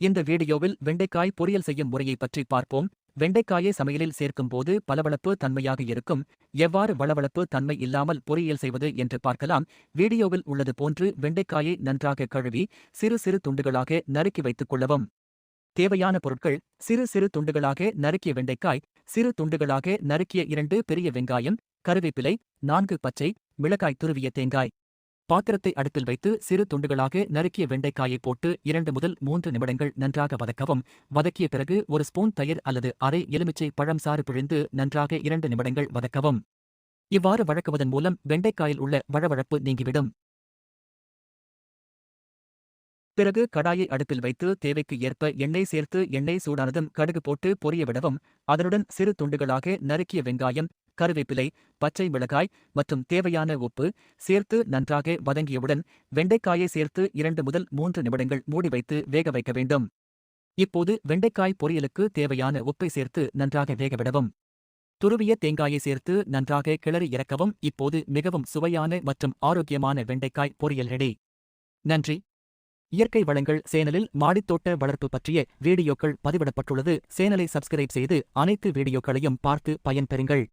இந்த வீடியோவில் வெண்டைக்காய் பொரியல் செய்யும் முறையை பற்றி பார்ப்போம். வெண்டைக்காயை சமையலில் சேர்க்கும்போது பளபளப்பு தன்மையாக இருக்கும். எவ்வாறு வளவளப்பு தன்மை இல்லாமல் பொரியல் செய்வது என்று பார்க்கலாம். வீடியோவில் உள்ளது போன்று வெண்டைக்காயை நன்றாக கழுவி சிறு சிறு துண்டுகளாக நறுக்கி வைத்துக் கொள்ளவும். தேவையான பொருட்கள் சிறு சிறு துண்டுகளாக நறுக்கிய வெண்டைக்காய் சிறு துண்டுகளாக நறுக்கிய இரண்டு பெரிய வெங்காயம் கருவேப்பிலை நான்கு பச்சை மிளகாய் துருவிய தேங்காய். பாத்திரத்தை அடுப்பில் வைத்து சிறு துண்டுகளாக நறுக்கிய வெண்டைக்காயை போட்டு இரண்டு முதல் மூன்று நிமிடங்கள் நன்றாக வதக்கவும். வதக்கிய பிறகு ஒரு ஸ்பூன் தயிர் அல்லது அரை எலுமிச்சை பழம் சாறு பிழிந்து நன்றாக இரண்டு நிமிடங்கள் வதக்கவும். இவ்வாறு வழக்குவதன் மூலம் வெண்டைக்காயில் உள்ள வழவழப்பு நீங்கிவிடும். பிறகு கடாயை அடுப்பில் வைத்து தேவைக்கு ஏற்ப எண்ணெய் சேர்த்து எண்ணெய் சூடானதும் கடுகு போட்டு பொரிய விடவும். அதனுடன் சிறு துண்டுகளாக நறுக்கிய வெங்காயம் கருவேப்பிலை பச்சை மிளகாய் மற்றும் தேவையான உப்பு சேர்த்து நன்றாக வதங்கியவுடன் வெண்டைக்காயை சேர்த்து இரண்டு முதல் மூன்று நிமிடங்கள் மூடி வைத்து வேக வைக்க வேண்டும். இப்போது வெண்டைக்காய் பொரியலுக்கு தேவையான உப்பை சேர்த்து நன்றாக வேகவிடவும் துருவிய தேங்காயை சேர்த்து நன்றாக கிளறி இறக்கவும். இப்போது மிகவும் சுவையான மற்றும் ஆரோக்கியமான வெண்டைக்காய் பொரியல் ரெடி. நன்றி. இயற்கை வளங்கள் சேனலில் மாடித்தோட்ட வளர்ப்பு பற்றிய வீடியோக்கள் பதிவிடப்பட்டுள்ளது. சேனலை சப்ஸ்கிரைப் செய்து அனைத்து வீடியோக்களையும் பார்த்து பயன்பெறுங்கள்.